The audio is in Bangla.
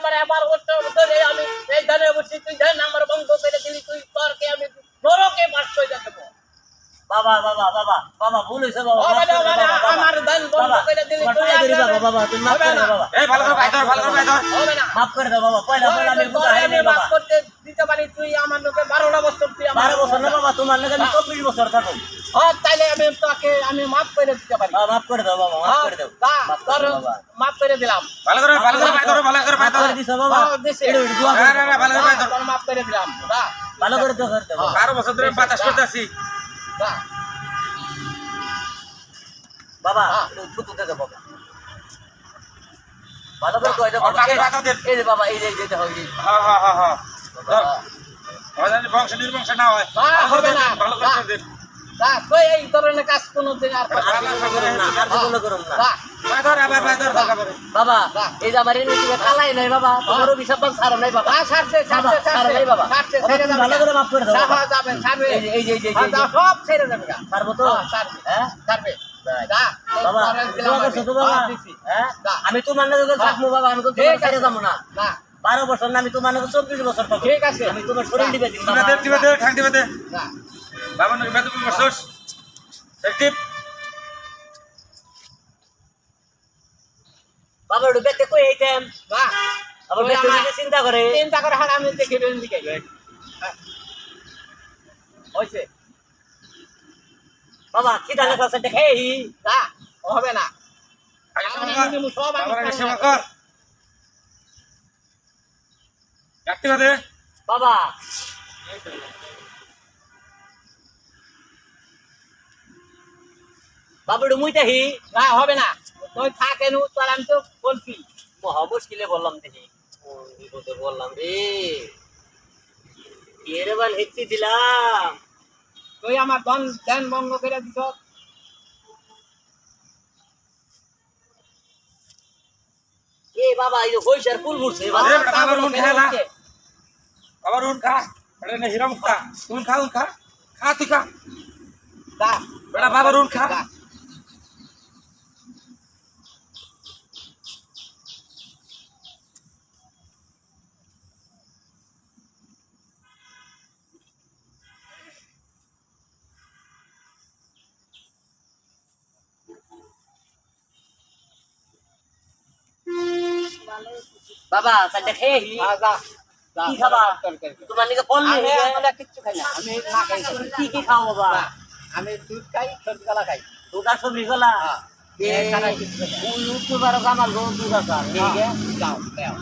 আমার আমার গোষ্ঠের মতো আমি এই ধানে বসি তুই ধান আমার বন্ধ পেরে দিলি তুই তোরকে আমি বড়কে পাশ হয়ে যেতে আমি দিতে পারি তুই আমার লোকে 12 বছর তুই আমার বছর না হ্যাঁ। হ্যাঁ, তাইলে আমি তোকে আমি মাফ করে দিতে পারি। মাফ করে দাও বাবা মাফ হ্যাঁ, করে দাও। মাফ করে দিলাম। ভালো করে ভালো করে ভালো মাফ করে দিছো বাবা। দোয়া না না ভালো করে তোর মাফ করে দিলাম ভালো করে দোয়া করে দাও বাবা। বছর ধরে বাতাস করতে আসি বাবা। একটু থুতু দে বাবা ভালো করে কয় দাও। এই যে বাবা এই যে এই যে দেখো, এই যে। হ্যাঁ হ্যাঁ হ্যাঁ হ্যাঁ। বাবা। আমাদের বংশ নির্বংশ না হয়। ভালো করে হবে না। ভালো করে। দা তুই এই ধরনের কাজ কোনো দিন আর বাবা এই আমার নাই বাবা নাই বাবা। নাই বাবা। ছেড়ে যাবে ভালো করে মাফ করে দাও। যাবে এই যে এই যে হ্যাঁ, সব ছেড়ে যাবে। তো? হ্যাঁ, হ্যাঁ আমি। তো হ্যাঁ। হ্যাঁ? নাকি হ্যাঁ। থাকব বাবা আমি তো। ছেড়ে যাব না। বারো বছর না আমি তোমার নাকি চব্বিশ বছর থাকব। ঠিক আছে। আমি তোমার শরীর দিবে দিবে দিবে দিবে দা। নাকি বেতন বসছস সেটিপ বাবা একটু কই এইতাম দা, আবার দিতে চিন্তা করে। চিন্তা করে হার আমি দেখে বের দিকে। হ্যাঁ। বাবা কি ডালে আছে দেখে? দা হবে না। সেবা আমি বাবার সেবা কর ডাকতে দে বাবা। বাবা একটু মুইতাহি না হবে না। তুই থাকে নু তোর আমি তো বলছি। মহা মুশকিলে বললাম দেখি। বিপদে বললাম রে? এরে বাল হেচ্ছি দিলাম। তুই আমার ধন ধ্যান ভঙ্গ করে দিছ এ বাবা এই বৈশার ফুল ঘুরছে বাবা আরে বেটা, বাবার মন খেলা। উন খা বেটা না হিরাম খা। উন খা উন খা। খা তুই খা। বেটা বাবার উন খা। বাবা সাথে খেয়ে। কি খাবা? তোমার নিকে ফল আমি নেই আমরা কিচ্ছু খাই না। আমি না খাই। কি কি খাও বাবা? আমি দুধ খাই সবজি কলা খাই দুটা সবজি গলা হ্যাঁ। কামাল গো দুধ আছে। যাও, যাও।